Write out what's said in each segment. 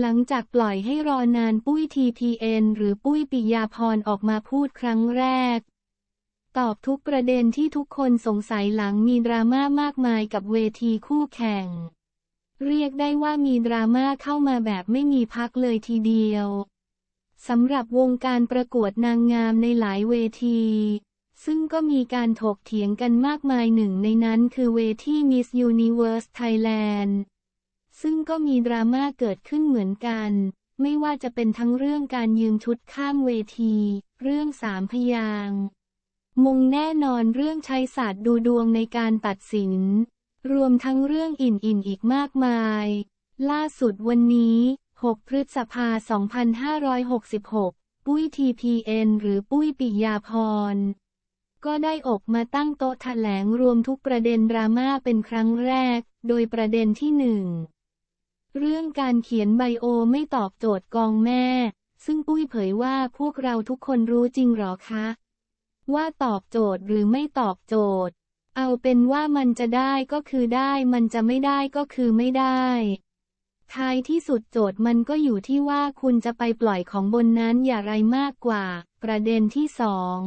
หลังจากปล่อยให้รอนานปุ้ย TPN หรือปุ้ยปิยาพรออกมาพูดครั้งแรก ตอบทุกประเด็นที่ทุกคนสงสัยหลังมีดราม่ามากมายกับเวทีคู่แข่ง เรียกได้ว่ามีดราม่าเข้ามาแบบไม่มีพักเลยทีเดียวสำหรับวงการประกวดนางงามในหลายเวที ซึ่งก็มีการถกเถียงกันมากมายหนึ่งในนั้นคือเวที Miss Universe Thailand ซึ่งก็มีดราม่าเกิดขึ้นเหมือนกัน ไม่ว่าจะเป็นทั้งเรื่องการยืมชุดข้ามเวที เรื่องสามพยางมงแน่นอนเรื่องใช้ศาสตร์ดูดวงในการตัดสิน รวมทั้งเรื่องอิ่นอีกมากมาย ล่าสุดวันนี้ 6 พฤษภา 2566 ปุ้ย TPN หรือปุ้ยปิยาพร ก็ได้ออกมาตั้งโต๊ะแถลงรวมทุกประเด็นดราม่าเป็นครั้งแรก โดยประเด็นที่หนึ่ง เรื่องการเขียนไบโอไม่ตอบโจทย์กองแม่ ซึ่งปุ้ยเผยว่าพวกเราทุกคนรู้จริงหรอคะ ว่าตอบโจทย์หรือไม่ตอบโจทย์ เอาเป็นว่ามันจะได้ก็คือได้ มันจะไม่ได้ก็คือไม่ได้ท้ายที่สุดโจทย์มันก็อยู่ที่ว่าคุณจะไปปล่อยของบนนั้นอย่าไรมากกว่า ประเด็นที่สอง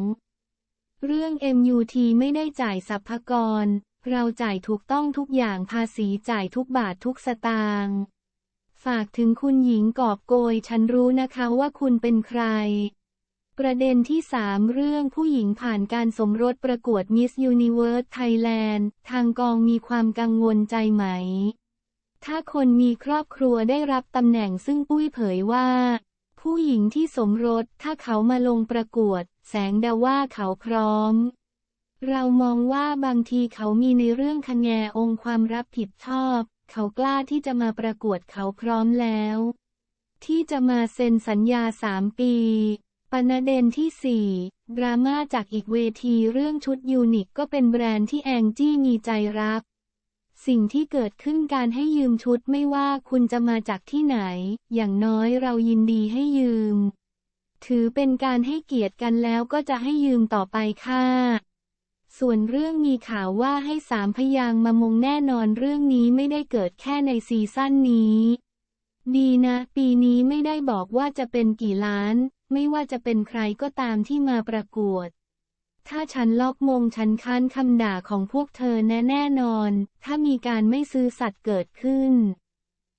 เรื่อง MUT ไม่ได้จ่ายสรรพากร เราจ่ายถูกต้องทุกอย่างภาษีจ่ายทุกบาททุกสตางค์ ฝากถึงคุณหญิงกอบโกย ฉันรู้นะคะว่าคุณเป็นใคร ประเด็นที่ 3 เรื่องผู้หญิงผ่านการสมรสประกวด Miss Universe Thailand ทางกองมีความกังวลใจไหม ถ้าคนมีครอบครัวได้รับตำแหน่งซึ่งปุ้ยเผยว่า ผู้หญิงที่สมรสถ้าเขามาลงประกวด แสงดาว่าเขาพร้อม เรามองว่าบางทีเขามีในเรื่องคะแนนองค์ความรับผิดชอบ เขากล้าที่จะมาประกวดเขาพร้อมแล้ว ที่จะมาเซ็นสัญญาสามปีประเด็นที่สี่ดราม่าจากอีกเวทีเรื่องชุดยูนิคก็เป็นแบรนด์ที่แองจี้มีใจรัก สิ่งที่เกิดขึ้นการให้ยืมชุดไม่ว่าคุณจะมาจากที่ไหน อย่างน้อยเรายินดีให้ยืม ถือเป็นการให้เกียรติกันแล้วก็จะให้ยืมต่อไปค่ะ ส่วนเรื่องมีข่าวว่าให้สามพยางมามงแน่นอนเรื่องนี้ไม่ได้เกิดแค่ในซีซั่นนี้ ดีนะ ปีนี้ไม่ได้บอกว่าจะเป็นกี่ล้าน ไม่ว่าจะเป็นใครก็ตามที่มาประกวด ถ้าฉันลอกมงฉันค้านคำด่าของพวกเธอแน่แน่นอน ถ้ามีการไม่ซื้อสัตว์เกิดขึ้น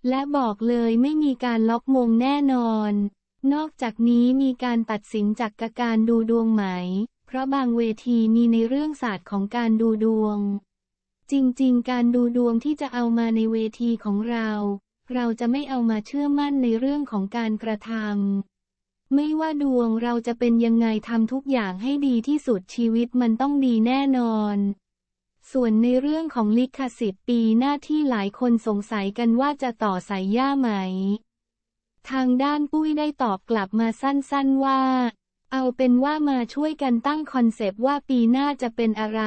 และบอกเลยไม่มีการล็อกมงแน่นอน นอกจากนี้มีการตัดสินจากการดูดวงไหม เพราะบางเวทีมีในเรื่องศาสตร์ของการดูดวง จริงๆ การดูดวงที่จะเอามาในเวทีของเรา เราจะไม่เอามาเชื่อมั่นในเรื่องของการกระทำไม่ว่าดวงเราจะเป็นยังไงทำทุกอย่างให้ดีที่สุดชีวิตมันต้องดีแน่นอน ส่วนในเรื่องของลิขสิทธิ์ปีหน้าที่หลายคนสงสัยกันว่าจะต่อสายย่าไหม ทางด้านปุ้ยได้ตอบกลับมาสั้นๆว่า เอาเป็นว่ามาช่วยกันตั้งคอนเซปต์ว่าปีหน้าจะเป็นอะไร